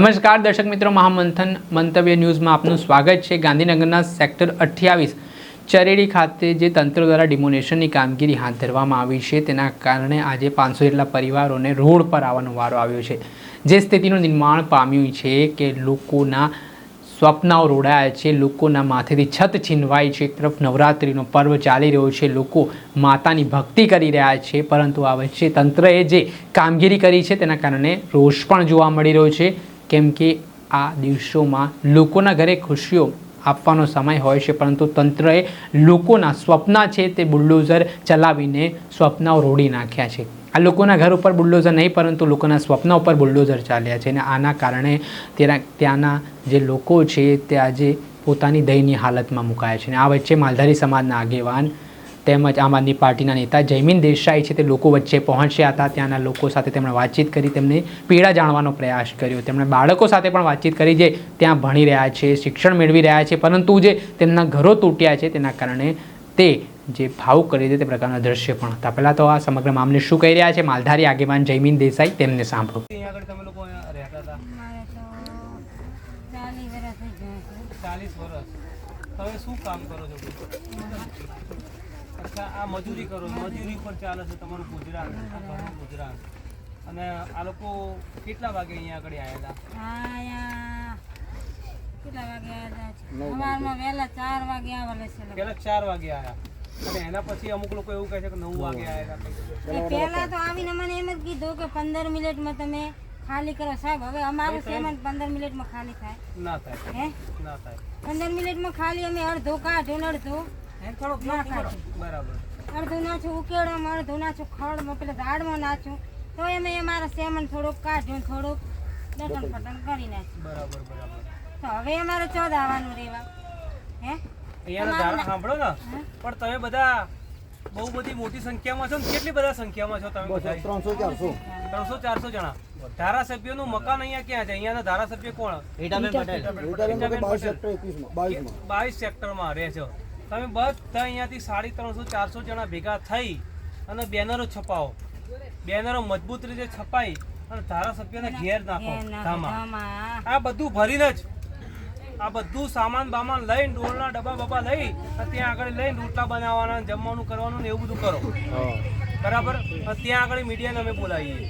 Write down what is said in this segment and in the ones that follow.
નમસ્કાર, દર્શક મિત્રો, મહામંથન મંતવ્ય ન્યૂઝમાં આપનું સ્વાગત છે. ગાંધીનગરના સેક્ટર અઠ્યાવીસ ચરેડી ખાતે જે તંત્ર દ્વારા ડિમોનેશનની કામગીરી હાથ ધરવામાં આવી છે, તેના કારણે આજે પાંચસો જેટલા પરિવારોને રોડ પર આવવાનો વારો આવ્યો છે. જે સ્થિતિનું નિર્માણ પામ્યું છે કે લોકોના સ્વપ્નાઓ રોડાયા છે, લોકોના માથેથી છત છીનવાઈ છે, એક તરફ નવરાત્રિનો પર્વ ચાલી રહ્યો છે, લોકો માતાની ભક્તિ કરી રહ્યા છે, પરંતુ આ વચ્ચે તંત્રએ જે કામગીરી કરી છે, તેના કારણે રોષ પણ જોવા મળી રહ્યો છે. કેમ કે આ દિવસોમાં લોકોના ઘરે ખુશીઓ આપવાનો સમય હોય છે, પરંતુ તંત્રએ લોકોના સ્વપ્ન છે તે બુલડોઝર ચલાવીને સ્વપ્નાઓ રોડી નાખ્યા છે. આ લોકોના ઘર ઉપર બુલડોઝર નહીં, પરંતુ લોકોના સ્વપ્ન ઉપર બુલડોઝર ચાલ્યા છે અને આના કારણે તેના, ત્યાંના જે લોકો છે તે આજે પોતાની દયનીય હાલતમાં મુકાયા છે અને આ વચ્ચે માલધારી સમાજના આગેવાન તેમજ આમ આદમી પાર્ટીના નેતા જયમીન દેસાઈ છે તે લોકો વચ્ચે પહોંચ્યા હતા. ત્યાંના લોકો સાથે તેમણે વાતચીત કરી તેમને પીડા જાણવાનો પ્રયાસ કર્યો. તેમણે બાળકો સાથે પણ વાતચીત કરી જે ત્યાં ભણી રહ્યા છે શિક્ષણ મેળવી રહ્યા છે પરંતુ જે તેમના ઘરો તૂટ્યા છે તેના કારણે તે જે ભાવ કરી દે તે પ્રકારના દ્રશ્ય પણ હતા. પહેલાં તો આ સમગ્ર મામલે શું કહી રહ્યા છે? માલધારી આગેવાન જયમીન દેસાઈ તેમને સાંભળો. અહીંયા આગળ તમે લોકો અહીંયા રહેતા હતા? મારે તો ચાલી વર્ષ થઈ ગયા છે. ચાલીસ વર્ષ તમે શું કામ કરો છો? અચ્છા આ મજૂરી કરો મજૂરી પર ચાલે છે તમારું ગુજરાન ઘરનું ગુજરાન. અને આ લોકો કેટલા વાગે અહીંયા આગળ આવેલા આયા કેટલા વાગે આવ્યા સવારમાં વહેલા ચાર વાગે આવેલા છે પહેલા ચાર વાગે આવ્યા અને એના પછી અમુક લોકો એવું કહે છે કે નવ વાગે આવ્યા પહેલા તો આવીને મને એમ જ કીધું કે પંદર મિનિટમાં તમે ખાલી કરો સાહેબ. હવે અમારું સેવન પંદર મિનિટમાં ખાલી થાય. ના થાય. હે? ના થાય. પંદર મિનિટમાં ખાલી અમે અડધો કાઢો ને અડધો ના કાઢ્યું બરાબર. અડધું નાખું ઉકેળામાં અડધું નાખું ખડમાં પેલા ઝાડમાં નાખું. તો અમે અમારા સેમન થોડુંક કાઢ્યું થોડુંક દટન પટન કરી નાખ્યું બરાબર બરાબર. તો હવે અમારે ચોદ આવવાનું રહેવા. હે? અહીંયાના ધારા સાંભળો ને? પણ તમે બધા બહુ બધી મોટી સંખ્યામાં છો ને કેટલી બધા સંખ્યામાં છો તમે બધા ત્રણસો ચારસો. ત્રણસો ચારસો જણા. ધારાસભ્યનું મકાન અહીંયા ક્યાં છે? અહીંયાના ધારાસભ્ય કોણ? હિટાબેન બાવીસ સેક્ટર એકવીસમાં બાવીસ સેક્ટરમાં રહે છે. તમે બધા અહીંયાથી સાડી ત્રણસો ચારસો જણા ભેગા થઈ અને બેનરો છપાવો. બેનરો મજબૂત રીતે છપાઈ અને ધારાસભ્યને ઘેર નાખો. ધામા. આ બધું ભરીને જ આ બધું સામાન બામાન લઈને ડોળના ડબ્બા બબ્બા લઈ અને ત્યાં આગળ લઈને રોટલા બનાવવાના જમવાનું કરવાનું ને એવું બધું કરો. બરાબર? ત્યાં આગળ મીડિયાને અમે બોલાવીએ.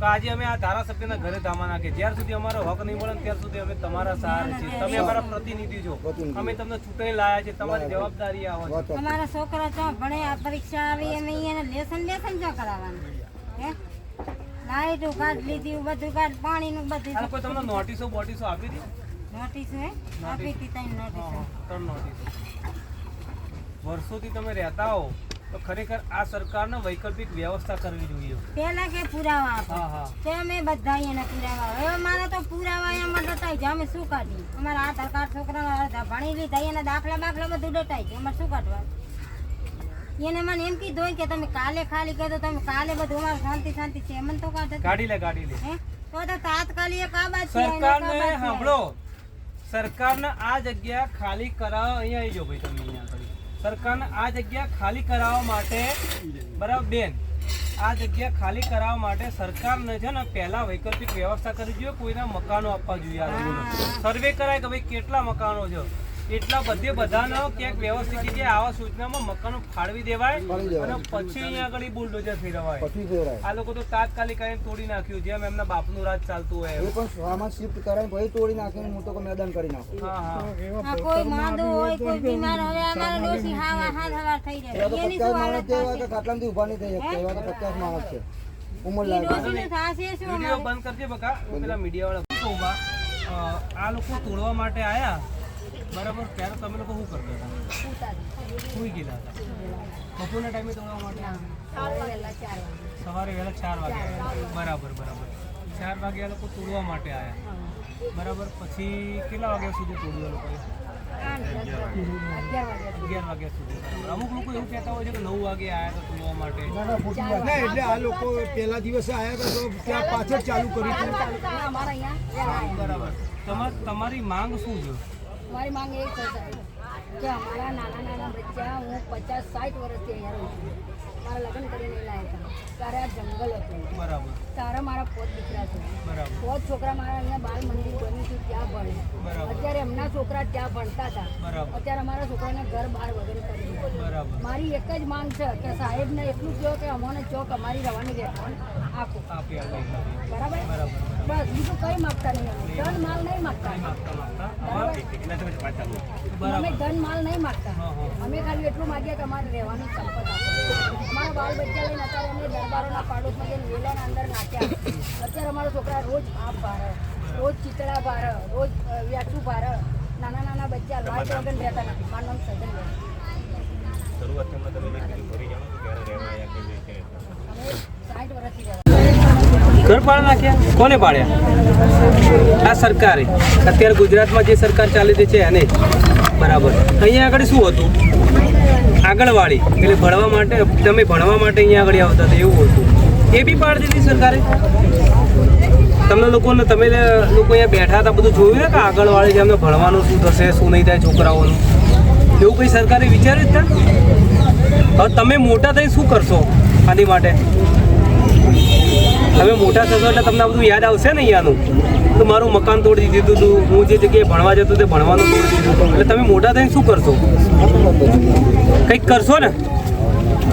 તો આજે અમે આ ધારાસભ્યના ઘરે ધામા નાખીએ. જ્યાર સુધી અમારો હક નહીં મળે ત્યાર સુધી અમે તમારા સહારે છીએ. તમે અમારા પ્રતિનિધિ છો. અમે તમને ચૂંટણી લાયા છે તમારી જવાબદારી આવે છે અમારા છોકરા ચો ભણે આ પરીક્ષા આવી અને એને લેસન લેસન જો કરાવવાનું. હે? લાઈટું કાઢ લીધી બધું કાઢ પાણીનું બધું કોઈ તમને નોટિસો બોટિસો આપી હતી નોટિસ હે? આપી હતી તઈ નોટિસ. ત્રણ નોટિસો. વર્ષોથી તમે રહેતા હો. તો ખરેખર આ સરકારને વૈકલ્પિક વ્યવસ્થા કરવી જોઈએ. પહેલા કે પુરાવા આપો. હા હા. તે અમે બધા એના પુરાવા. હવે મારા તો પુરાવા એમાં ડટાઈ છે. અમે શું કાઢી અમારા આધાર કાર્ડ છોકરાના અડધા ભણી લીધા. એના દાખલા બાખલા બધું ડટાઈ છે. અમારે શું કાઢવા એને મને એમ કીધું કે તમે કાલે ખાલી કહો તમે કાલે બધું અમારે શાંતિ શાંતિ છે. એમ તો કાઢે કાઢી લે કાઢી લે. તો તો તાત્કાલિક આ બાજુ સરકારને આ સાંભળો. સરકારને આ જગ્યા ખાલી કરાવવા અહીંયા આવી જાઓ ભાઈ તમે અહીંયા સરકારને આ જગ્યા ખાલી કરાવવા માટે બરાબર બેન આ જગ્યા ખાલી કરાવવા માટે સરકારને છે ને પહેલા વૈકલ્પિક વ્યવસ્થા કરવી જોઈએ કોઈના મકાનો આપવા જોઈએ સર્વે કરાય કે ભાઈ કેટલા મકાનો છે? એટલા બધે બધાનો ક્યાંક વ્યવસ્થિત જગ્યાએ આવા સૂચનામાં મકાનો ફાળવી દેવાય અને પછી અહીંયા આગળ બુલડોઝર ફેરવાય. આ લોકો તો તાત્કાલિક આવીને તોડી નાખ્યું જેમ એમના બાપનું રાજ ચાલતું હોય એ. પણ સામાન શિફ્ટ કરાય ભાઈ તોડી નાખીને હું તો મેદાન કરી નાખું. હા કોઈ માંદો હોય કોઈ બીમાર હવે અમારા ડોશી હાવા હાથ હવાર થઈ જાય. એની શું હાલત થશે? ખાટલામાંથી ઊભા નહીં થઈ શકે એવા તો પચાસ માણસ છે. ઉમર લાગે. ડોશીને થાશે શું વીડિયો બંધ કરજે બકા. પેલા મીડિયા વાળા ઊભા આ લોકો તોડવા માટે આયા. બરાબર ત્યારે તમે લોકો શું કરતા હતા સુઈ ગયેલા હતા બપોરના ટાઈમે તોડવા માટે આવ્યા? સવારે વહેલા ચાર વાગે આવ્યા. બરાબર બરાબર ચાર વાગે આ લોકો તોડવા માટે આવ્યા બરાબર પછી કેટલા વાગ્યા સુધી તોડ્યું આ લોકોએ અગિયાર વાગ્યા સુધી બરાબર. અમુક લોકો એવું કહેતા હોય છે કે નવ વાગે આવ્યા હતા તોડવા માટે। ના એટલે આ લોકો પહેલા દિવસે આવ્યા હતા તો ત્યાં પાછળ ચાલુ કર્યું હતું બરાબર. તમાર તમારી માંગ શું છે? મારી માંગ એ છે સાહેબ કે અમારા નાના નાના બચ્ચા હું પચાસ સાઠ વર્ષથી અહીંયા રહું છું. મારા લગ્ન કરીને લાવ્યા હતા. ત્યારે આ જંગલ હતું. બરાબર. તારા મારા પોત દીકરા છે. પોત છોકરા મારા અહીંયા બાલ મંદિર બન્યું હતું ત્યાં ભણે. અત્યારે એમના છોકરા ત્યાં ભણતા હતા. અત્યારે અમારા છોકરાને ઘર બહાર વગેરે કરી મારી એક જ માંગ છે કે સાહેબને એટલું કહો કે અમને ચોક અમારી રવાની રહેવાનું આપી બરાબર બરાબર. બસ બીજું કઈ માગતા નહીં ધન માલ નહીં માગતા. અમે ધન માલ નહીં માગતા. અમે ખાલી એટલું માગીએ કે અમારે રહેવાનું સંપત અમારા બાલ બચ્ચા લઈને અત્યારે અમને દરબારોના પાડોશમાં જઈને વેલાના અંદર નાખ્યા અત્યારે અમારા છોકરા રોજ આપ ભારે રોજ ચિતળા ભારે રોજ વ્યાચું ભારે. નાના નાના બચ્ચા લાલ વગર રહેતા નથી. મારું નામ સજન રહેતા ઘર પાડી નાખ્યા? કોને પાડ્યા આ સરકારે. અત્યારે ગુજરાતમાં જે સરકાર ચાલી રહી છે એને. બરાબર. અહીંયા આગળ શું હતું? આગળવાળી એટલે ભણવા માટે, તમે ભણવા માટે અહીંયા આગળ આવતા હતા, એવું હતું. એ બી પાડી દીધી સરકારે. તમને લોકોને, તમે લોકો અહીંયા બેઠા હતા, બધું જોયું ને કે આગળવાળી છે એમને ભણવાનું શું થશે, શું નહીં થાય છોકરાઓનું? એવું કંઈ સરકારે વિચાર્યું જ હવે તમે મોટા થઈ શું કરશો આની માટે? હવે મોટા થશો એટલે તમને આ બધું યાદ આવશે ને અહીંયાનું? તો મારું મકાન તોડી દીધું હતું હું જે જગ્યાએ ભણવા જતો તે ભણવાનું તોડી દીધું હતું એટલે તમે મોટા થઈને શું કરશો? કંઈક કરશો ને?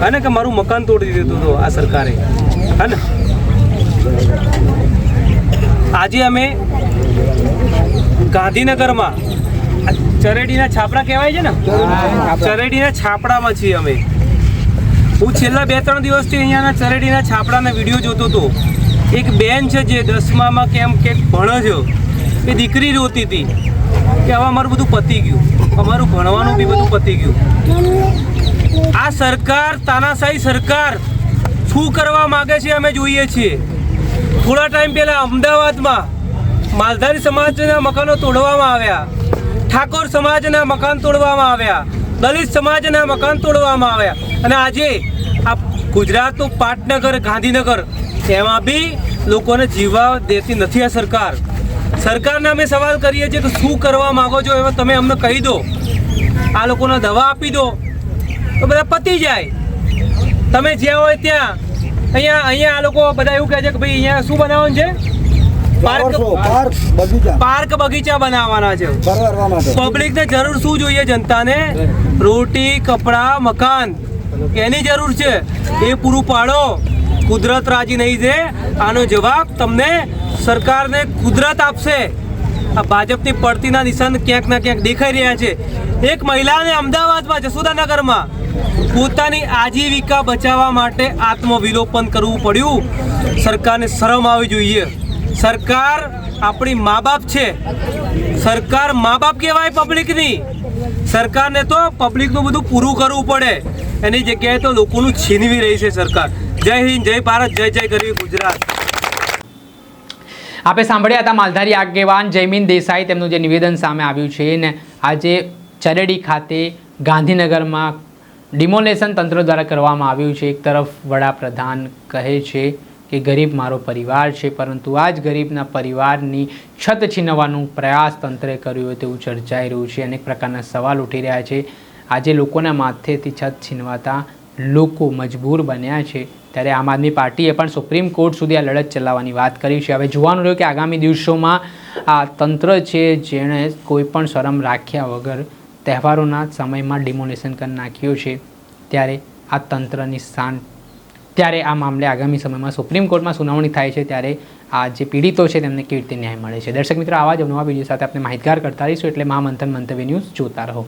હા ને કે મારું મકાન તોડી દીધું હતું આ સરકારે. હા ને? આજે અમે ગાંધીનગરમાં ચરેડીના છાપડા કહેવાય છે ને? ચરેડીના છાપડામાં છીએ અમે. હું છેલ્લા બે ત્રણ દિવસથી અહીંયાના ચરેડીના છાપડાના વીડિયો જોતો હતો. એક બેન છે જે દસમામાં કેમ કે ભણે છે એ દીકરી રોતી હતી કે હવે અમારું બધું પતી ગયું. અમારું ભણવાનું બી બધું પતી ગયું. આ સરકાર, તાનાશાહી સરકાર, શું કરવા માગે છે અમે જોઈએ છીએ. થોડા ટાઈમ પહેલાં અમદાવાદમાં માલધારી સમાજના મકાનો તોડવામાં આવ્યા. ઠાકોર સમાજના મકાન તોડવામાં આવ્યા. દલિત સમાજના મકાન તોડવામાં આવ્યા. અને આજે આ ગુજરાતનું પાટનગર, ગાંધીનગર, એમાં બી લોકોને જીવવા દેતી નથી આ સરકાર. સરકારને અમે સવાલ કરીએ છીએ કે શું કરવા માગો છો એમાં તમે અમને કહી દો. આ લોકોને દવા આપી દો. તો બધા પતી જાય. તમે જ્યાં હોય ત્યાં. અહીંયા અહીંયા આ લોકો બધા એવું કહે છે કે ભાઈ, અહીંયા શું બનાવવાનું છે? પાર્ક પાર્ક બગીચા. પાર્ક બગીચા બનાવવાના છે. ફરવા માટે. પબ્લિકને જરૂર શું જોઈએ જનતાને? રોટી કપડાં મકાન. એની જરૂર છે? એ પૂરું પાડો. કુદરત રાજી નહીં છે. આનો જવાબ તમને સરકારને કુદરત આપશે. આ ભાજપની પડતીના નિશાન ક્યાંક ના ક્યાંક દેખાઈ રહ્યા છે. એક મહિલાને અમદાવાદમાં જસોદાનગરમાં પોતાની આજીવિકા બચાવવા માટે આત્મવિલોપન કરવું પડ્યું. સરકારને શરમ આવી જોઈએ. સરકાર આપણી મા બાપ છે. સરકાર મા બાપ કહેવાય પબ્લિકની. સરકારને તો પબ્લિકનું બધું પૂરું કરવું પડે. એની જગ્યાએ તો લોકોનું છીનવી રહી છે સરકાર. જય હિન્દ, જય ભારત, જય જય ગરવી ગુજરાત. આપણે સાંભળ્યા હતા માલધારી આગેવાન જયમીન દેસાઈ તેમનું જે નિવેદન સામે આવ્યું છે ને આજે ચરેડી ખાતે ગાંધીનગરમાં ડિમોલેશન તંત્ર દ્વારા કરવામાં આવ્યું છે. એક તરફ વડાપ્રધાન કહે છે કે ગરીબ મારો પરિવાર છે, પરંતુ આ જ ગરીબના પરિવારની છત છીનવાનું પ્રયાસ તંત્રે કર્યું હોય તેવું ચર્ચાઈ રહ્યું છે. અનેક પ્રકારના સવાલ ઉઠી રહ્યા છે. આજે લોકોના માથેથી છત છીનવાતા લોકો મજબૂર બન્યા છે. ત્યારે આમ આદમી પાર્ટીએ પણ સુપ્રીમ કોર્ટ સુધી આ લડત ચલાવવાની વાત કરી છે. હવે જોવાનું રહ્યું કે આગામી દિવસોમાં આ તંત્ર છે, જેણે કોઈ પણ શરમ રાખ્યા વગર તહેવારોના સમયમાં ડિમોલેશન કરી નાખ્યું છે, ત્યારે આ તંત્રની શાન ત્યારે આ મામલે આગામી સમયમાં સુપ્રીમ કોર્ટમાં સુનાવણી થાય છે ત્યારે આ જે પીડિતો છે તેમને કેવી રીતે ન્યાય મળે છે. દર્શક મિત્રો, આવા જ નવા વીડિયો સાથે આપણે માહિતગાર કરતા રહીશું એટલે મહામંથન મંતવ્ય ન્યૂઝ જોતા રહો.